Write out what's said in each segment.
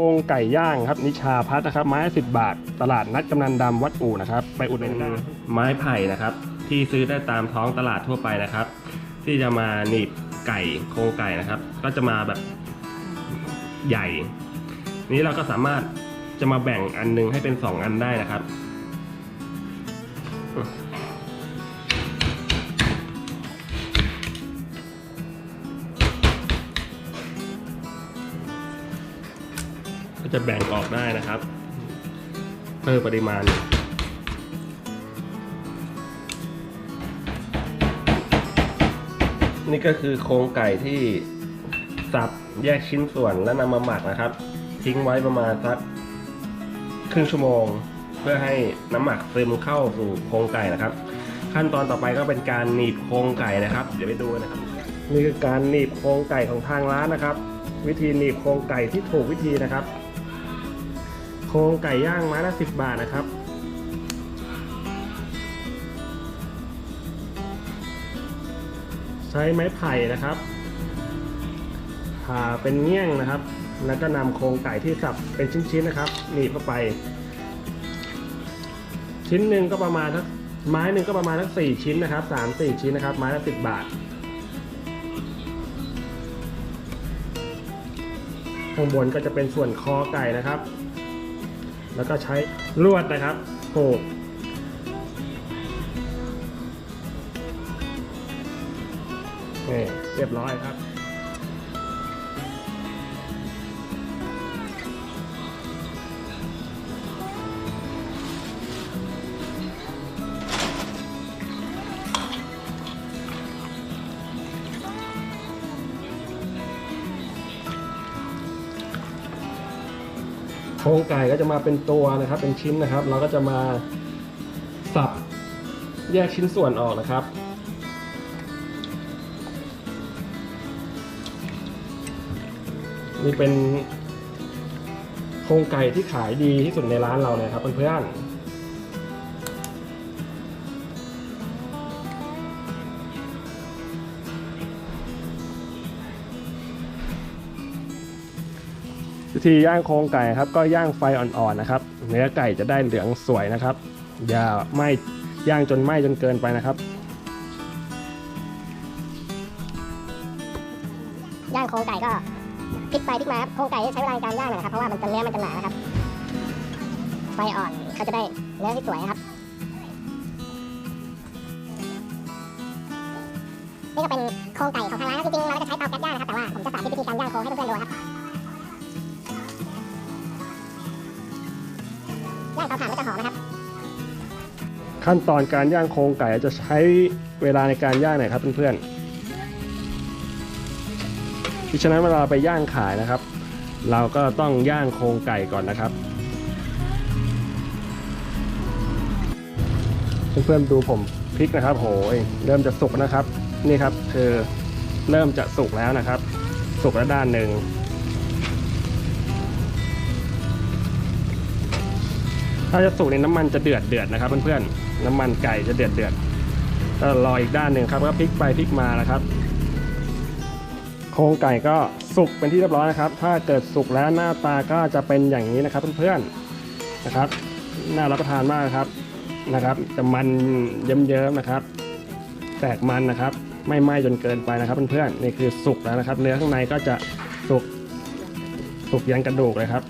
โครงไก่ย่างครับ นิชาพัฒนะครับ ไม้สิบบาท ตลาดนัดกำนันดำวัดอู่นะครับ ไปอุดหนุนได้ไม้ไผ่นะครับ ที่ซื้อได้ตามท้องตลาดทั่วไปนะครับ ที่จะมาหนีบไก่โครงไก่นะครับ ก็จะมาแบบใหญ่ นี้เราก็สามารถจะมาแบ่งอันหนึงให้เป็นสองอันได้นะครับ ก็จะแบ่งออกได้นะครับเพิ่มปริมาณนี่ก็คือโครงไก่ที่สับแยกชิ้นส่วนแล้วนำมาหมักนะครับ ทิ้งไว้ประมาณสักครึ่งชั่วโมง เพื่อให้น้ำหมักซึมเข้าสู่โครงไก่นะครับ ขั้นตอนต่อไปก็เป็นการหนีบโครงไก่นะครับ เดี๋ยวไปดูกันนะครับ นี่คือการหนีบโครงไก่ของทางร้านนะครับ วิธีหนีบโครงไก่ที่ถูกวิธีนะครับ โครงไก่ย่างไม้ละสิบบาทนะครับ ใช้ไม้ไผ่นะครับผ่าเป็นเงี้ยงนะครับ แล้วก็นำโครงไก่ที่สับเป็นชิ้นๆนะครับหนีบเข้าไป ชิ้นหนึ่งก็ประมาณทักไม้หนึ่งก็ประมาณทักสี่ชิ้นนะครับสามสี่ชิ้นนะครับ ไม้ละสิบบาท ข้างบนก็จะเป็นส่วนคอไก่นะครับ แล้วก็ใช้ลวดนะครับโขกนี่เรียบร้อยครับ โครงไก่ก็จะมาเป็นตัวนะครับ เป็นชิ้นนะครับ เราก็จะมาสับแยกชิ้นส่วนออกนะครับ นี่เป็นโครงไก่ที่ขายดีที่สุดในร้านเราเลยครับเพื่อนๆ วิธีย่างโครงไก่ครับก็ย่างไฟอ่อนๆนะครับ เนื้อไก่จะได้เหลืองสวยนะครับ อย่าไหม้ย่างจนไหม้จนเกินไปนะครับ ย่างโครงไก่ก็พลิกไปพลิกมาครับโครงไก่ใช้เวลาในการย่างหน่อยนะครับเพราะว่ามันจะเนื้อมันจะหนานะครับ ไฟอ่อนเขาจะได้เนื้อที่สวยนะครับนี่ก็เป็นโครงไก่ของทางร้านจริงๆเราจะใช้เตาแก๊สย่างนะครับแต่ว่าผมจะสาธิตวิธีการย่างโครงให้เพื่อนๆดูครับ เตาถ่านก็จะหอมนะครับ ขั้นตอนการย่างโครงไก่จะใช้เวลาในการย่างไหนครับเพื่อนๆดิฉะนั้นเวลาไปย่างขายนะครับ เราก็ต้องย่างโครงไก่ก่อนนะครับ เพื่อนๆดูผมพริกนะครับ โหยเริ่มจะสุกนะครับ นี่ครับคือเริ่มจะสุกแล้วนะครับ สุกแล้วด้านหนึ่ง ถ้าจะสุกในน้ำมันจะเดือดเดือดนะครับเพื่อนๆน้ำมันไก่จะเดือดเดือดก็รออีกด้านหนึ่งครับก็พลิกไปพลิกมานะครับ โครงไก่ก็สุกเป็นที่เรียบร้อยนะครับ ถ้าเกิดสุกแล้วหน้าตาก็จะเป็นอย่างนี้นะครับเพื่อนๆนะครับ น่ารับประทานมากครับนะครับ จะมันเยิ้มๆนะครับ แตกมันนะครับ ไม่ไหม้จนเกินไปนะครับเพื่อนๆนี่คือสุกแล้วนะครับ เนื้อข้างในก็จะสุกสุกยันกระดูกเลยครับ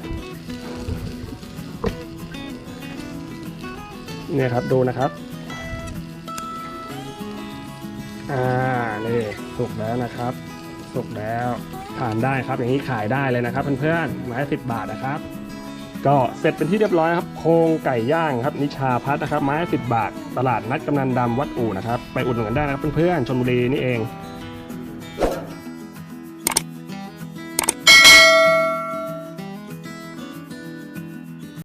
เนี่ยครับดูนะครับ อ่านี่สุกแล้วนะครับ สุกแล้วทานได้ครับอย่างนี้ขายได้เลยนะครับเพื่อนๆไม้สิบบาทนะครับ ก็เสร็จเป็นที่เรียบร้อยครับโครงไก่ย่างครับ นิชาพัฒน์นะครับ ไม้สิบบาท ตลาดนัดกำนันดำวัดอู่นะครับ ไปอุดหนุนกันได้นะครับเพื่อนๆชลบุรีนี่เอง